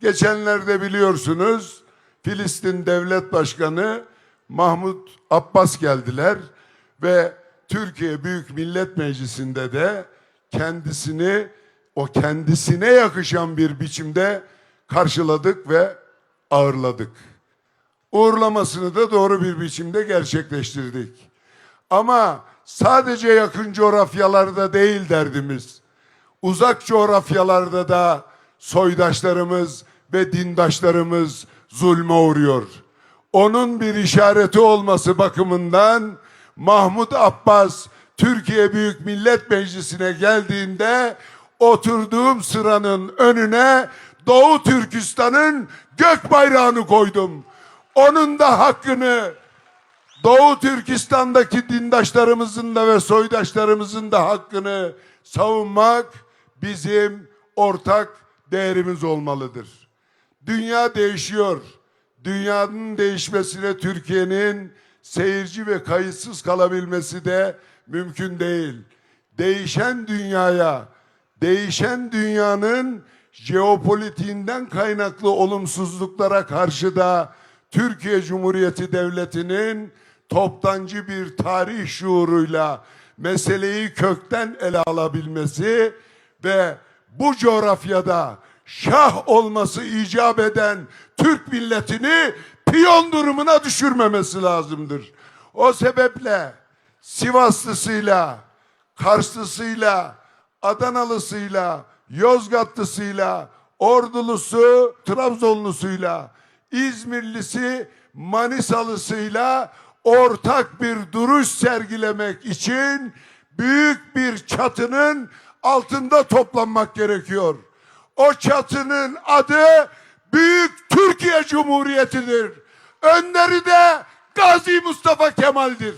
Geçenlerde biliyorsunuz Filistin Devlet Başkanı Mahmut Abbas geldiler ve Türkiye Büyük Millet Meclisi'nde de kendisini o kendisine yakışan bir biçimde karşıladık ve ağırladık. Uğurlamasını da doğru bir biçimde gerçekleştirdik. Ama sadece yakın coğrafyalarda değil derdimiz. Uzak coğrafyalarda da soydaşlarımız ve dindaşlarımız zulme uğruyor. Onun bir işareti olması bakımından Mahmut Abbas Türkiye Büyük Millet Meclisi'ne geldiğinde oturduğum sıranın önüne Doğu Türkistan'ın gök bayrağını koydum. Onun da hakkını Doğu Türkistan'daki dindaşlarımızın da ve soydaşlarımızın da hakkını savunmak bizim ortak değerimiz olmalıdır. Dünya değişiyor. Dünyanın değişmesine Türkiye'nin seyirci ve kayıtsız kalabilmesi de mümkün değil. Değişen dünyaya, değişen dünyanın jeopolitiğinden kaynaklı olumsuzluklara karşı da Türkiye Cumhuriyeti Devleti'nin toptancı bir tarih şuuruyla meseleyi kökten ele alabilmesi ve bu coğrafyada şah olması icap eden Türk milletini piyon durumuna düşürmemesi lazımdır. O sebeple Sivaslısıyla, Karslısıyla, Adanalısıyla, Yozgatlısıyla, Ordulusu, Trabzonlusuyla, İzmirlisi, Manisalısıyla ortak bir duruş sergilemek için büyük bir çatının altında toplanmak gerekiyor. O çatının adı Büyük Türkiye Cumhuriyeti'dir. Önderi de Gazi Mustafa Kemal'dir.